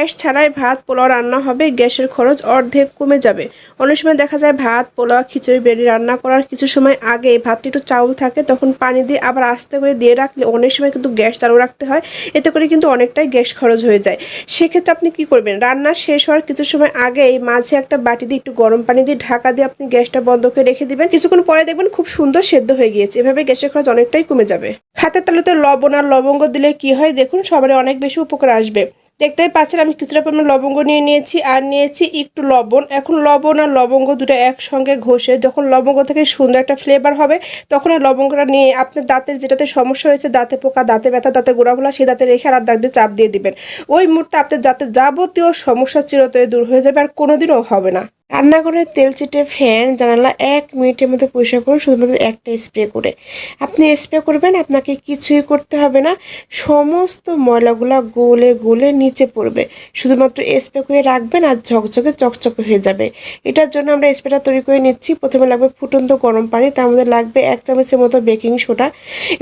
Gas ছাড়াই ভাত, পোলাও রান্না হবে, গ্যাসের খরচ অর্ধেক কমে যাবে। অনেক সময় দেখা যায় ভাত, পোলাও, খিচুড়ি বেড়ে রান্না করার কিছু সময় আগে ভাতটি একটু চাউল থাকে, তখন পানি দিয়ে আবার আস্তে করে দিয়ে রাখলে অনেক সময় কিন্তু গ্যাস চালু রাখতে হয়। এতে করে কিন্তু অনেকটাই গ্যাস খরচ হয়ে যায়। সেক্ষেত্রে আপনি কি করবেন? রান্না শেষ হওয়ার কিছু সময় আগেই মাঝে একটা বাটি দিয়ে একটু গরম পানি দিয়ে ঢাকা দিয়ে আপনি গ্যাসটা বন্ধ করে রেখে দিবেন। কিছুক্ষণ পরে দেখবেন খুব সুন্দর সেদ্ধ হয়ে গিয়েছে। এভাবে গ্যাসের খরচ অনেকটাই কমে যাবে। হাতের তালুতে লবণ আর লবঙ্গ দিলে কি হয়? দেখুন, সবারই অনেক বেশি উপকার আসবে। দেখতেই পাচ্ছেন, আমি কিছুটা পরিমাণ লবঙ্গ নিয়ে নিয়েছি আর নিয়েছি একটু লবণ। এখন লবণ আর লবঙ্গ দুটো একসঙ্গে ঘষে যখন লবঙ্গ থেকে সুন্দর একটা ফ্লেভার হবে, তখন ওই লবঙ্গটা নিয়ে আপনার দাঁতের যেটাতে সমস্যা হয়েছে, দাঁতে পোকা, দাঁতে ব্যথা, দাঁতে গোড়াগুলা সেই দাঁতে রেখে আর দাঁতে চাপ দিয়ে দিবেন। ওই মুহূর্তে আপনার দাঁতের যাবতীয় সমস্যা চিরতরে দূর হয়ে যাবে আর কোনোদিনও হবে না। রান্নাঘরের তেল চিটে ফ্যান, জানালা এক মিনিটের মধ্যে পরিষ্কার করুন শুধুমাত্র একটা স্প্রে করে। আপনি স্প্রে করবেন, আপনাকে কিছুই করতে হবে না। সমস্ত ময়লাগুলা গোলে গোলে নিচে পড়বে। শুধুমাত্র স্প্রে করে রাখবেন আর ঝকঝকে চকচকে হয়ে যাবে। এটার জন্য আমরা স্প্রেটা তৈরি করে নিচ্ছি। প্রথমে লাগবে ফুটন্ত গরম পানি, তার মধ্যে লাগবে এক চামচের মতো বেকিং সোডা।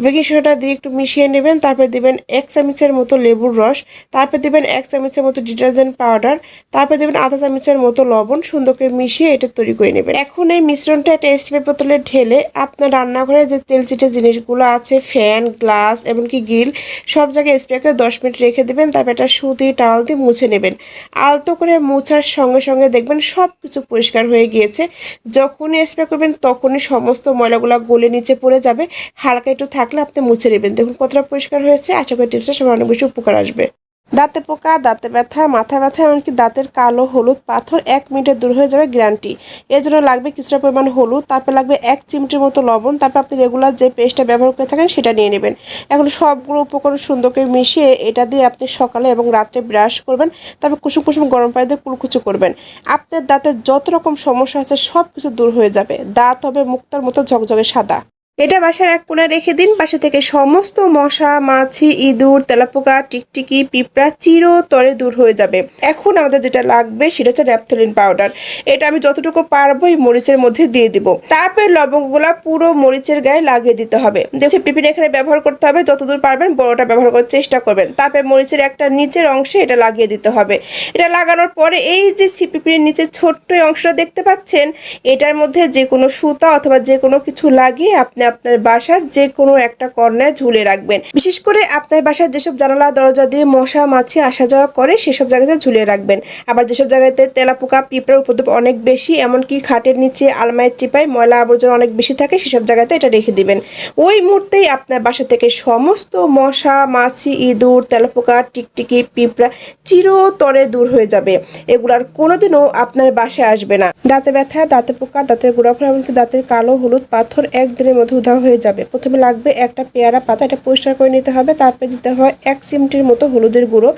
বেকিং সোডাটা দিয়ে একটু মিশিয়ে নেবেন, তারপর দেবেন এক চামচের মতো লেবুর রস, তারপর দেবেন এক চামচের মতো ডিটারজেন্ট পাউডার, তারপর দেবেন আধা চামচের মতো লবণ, সুন্দর করে মিশিয়ে এটা তৈরি করে নেবেন। এখন এই মিশ্রণটা একটা স্প্রে বোতলে ঢেলে আপনার রান্নাঘরে যে তেল চিটে জিনিসগুলো আছে ফ্যান গ্লাস এমনকি গ্রিল সব জায়গায় স্প্রে করে দশ মিনিট রেখে দেবেন, তারপর এটা সুতি টাওয়াল দিয়ে মুছে নেবেন। আলতো করে মুছার সঙ্গে সঙ্গে দেখবেন সব কিছু পরিষ্কার হয়ে গিয়েছে। যখনই স্প্রে করবেন তখনই সমস্ত ময়লাগুলো গলে নিচে পড়ে যাবে। হালকা একটু থাকলে আপনি মুছে নেবেন। দেখুন কতটা পরিষ্কার হয়েছে। আশা করি টিপসটা সবার অনেক বেশি উপকার আসবে। দাঁতে পোকা, দাঁতে ব্যথা, মাথা ব্যথা, এমনকি দাঁতের কালো, হলুদ, পাথর এক মিনিটে দূর হয়ে যাবে গ্যারান্টি। এর জন্য লাগবে কিছুটা পরিমাণ হলুদ, তারপর লাগবে এক চিমটির মতো লবণ, তারপর আপনি রেগুলার যে পেস্টটা ব্যবহার করে থাকেন সেটা নিয়ে নেবেন। এখন সবগুলো উপকরণ সুন্দর করে মিশিয়ে এটা দিয়ে আপনি সকালে এবং রাত্রে ব্রাশ করবেন, তারপর কুসুম কুসুম গরম পানি দিয়ে কুলকুচু করবেন। আপনার দাঁতের যত রকম সমস্যা আছে সব কিছু দূর হয়ে যাবে। দাঁত হবে মুক্তার মতো ঝকঝকে সাদা। এটা বাসার এক কোণায় রেখে দিন। পাশে থেকে সমস্ত মশা, মাছি, ইঁদুর, তেলাপোকা, টিকটিকি, পিঁপড়া চিরতরে দূর হয়ে যাবে। এখন আমাদের যেটা লাগবে সেটা হচ্ছে ন্যাপথলিন পাউডার। এটা আমি যতটুকু পারব এই মরিচের মধ্যে দিয়ে দিব। তারপরে লবঙ্গগুলা পুরো মরিচের গায়ে লাগিয়ে দিতে হবে। দেখছি টিফিন এখানে ব্যবহার করতে হবে। যতদূর পারবেন বড়টা ব্যবহার করার চেষ্টা করবেন। তারপরে মরিচের একটা নিচের অংশে এটা লাগিয়ে দিতে হবে। এটা লাগানোর পরে এই যে সিপিপির নিচে ছোট্ট অংশটা দেখতে পাচ্ছেন, এটার মধ্যে যে কোনো সুতা অথবা যে কোনো কিছু লাগিয়ে আপনি আপনার বাসার যে কোনো একটা কর্নায় ঝুলে রাখবেন। বিশেষ করে আপনার বাসার যেসব জানালা, দরজা দিয়ে মশা, মাছি আসা যাওয়া করে, সেসব জায়গাতে ঝুলিয়ে রাখবেন। আবার যেসব জায়গাতে তেলাপোকা, পিঁপড়ার উপদ্রব অনেক বেশি, এমনকি খাটের নিচে আলমারির চিপায় ময়লা আবর্জনা অনেক বেশি থাকে, সেসব জায়গাতে এটা রেখে দিবেন। ওই মুহূর্তেই আপনার বাসা থেকে সমস্ত মশা, মাছি, ইঁদুর, তেলাপোকা, টিকটিকি, পিঁপড়া চিরতরে দূর হয়ে যাবে। এগুলার কোনোদিনও আপনার বাসায় আসবে না। দাঁতে ব্যথা, দাঁতে পোকা, দাঁতের গোড়াফোড়া এমনকি দাঁতের কালো, হলুদ, পাথর একদিনের মধ্যে উধাও হয়ে যাবে। প্রথমে লাগবে একটা পেয়ারা পাতা, এটা পরিষ্কার করে নিতে হবে। তারপরে দিতে হয় এক চিমটির মতো হলুদের গুঁড়ো।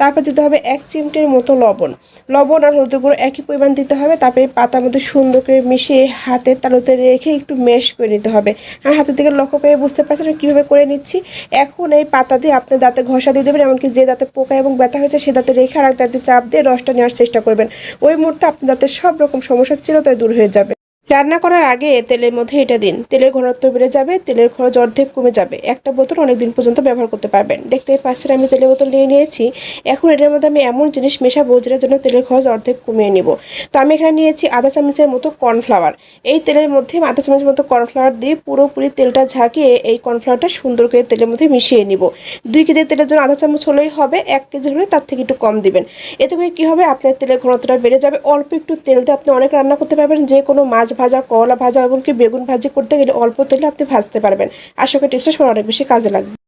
তারপর দিতে হবে এক চিমটির মতো লবণ। লবণ আর হলুদের গুঁড়ো একই পরিমাণ দিতে হবে। তারপরে পাতার মধ্যে সুন্দর করে মিশিয়ে হাতের তালুতে রেখে একটু মেশ করে নিতে হবে। আর হাতের দিকে লক্ষ্য করে বুঝতে পারছেন আমি কীভাবে করে নিচ্ছি? এখন এই পাতা দিয়ে আপনি দাঁতে ঘষা দিয়ে দেবেন, এমনকি যে দাঁতে পোকা এবং ব্যথা হয়েছে সে দাঁতে রেখে আর দাঁতে চাপ দিয়ে রসটা নেওয়ার চেষ্টা করবেন। ওই মুহূর্তে আপনার দাঁতের সব রকম সমস্যা চিরতরে দূর হয়ে যাবে। রান্না করার আগে তেলের মধ্যে এটা দিন। তেলের ঘনত্ব বেড়ে যাবে, তেলের খরচ অর্ধেক কমে যাবে। একটা বোতল অনেক দিন পর্যন্ত ব্যবহার করতে পারবেন। দেখতেই পাচ্ছেন, আমি তেলের বোতল নিয়ে নিয়েছি। এখন এটার মধ্যে আমি এমন জিনিস মেশাবো যেটার জন্য তেলের খরচ অর্ধেক কমিয়ে নিব। তো আমি এখানে নিয়েছি আধা চামচের মতো কর্নফ্লাওয়ার। এই তেলের মধ্যে আধা চামচের মতো কর্নফ্লাওয়ার দিয়ে পুরোপুরি তেলটা ঝাঁকিয়ে এই কর্নফ্লাওয়ারটা সুন্দর করে তেলের মধ্যে মিশিয়ে নিব। দুই কেজি তেলের জন্য আধা চামচ হলেই হবে, এক কেজি হলে তার থেকে একটু কম দিবেন। এতে করে কী হবে? আপনার তেলের ঘনত্বটা বেড়ে যাবে। অল্প একটু তেল দিয়ে আপনি অনেক রান্না করতে পারবেন, যে কোনো মাছ ভাজা কলা ভাজা, এমনকি বেগুন ভাজি করতে গেলে অল্প তেলে আপনি ভাজতে পারবেন। আশা করি টিপসটা সবার অনেক বেশি কাজে লাগবে।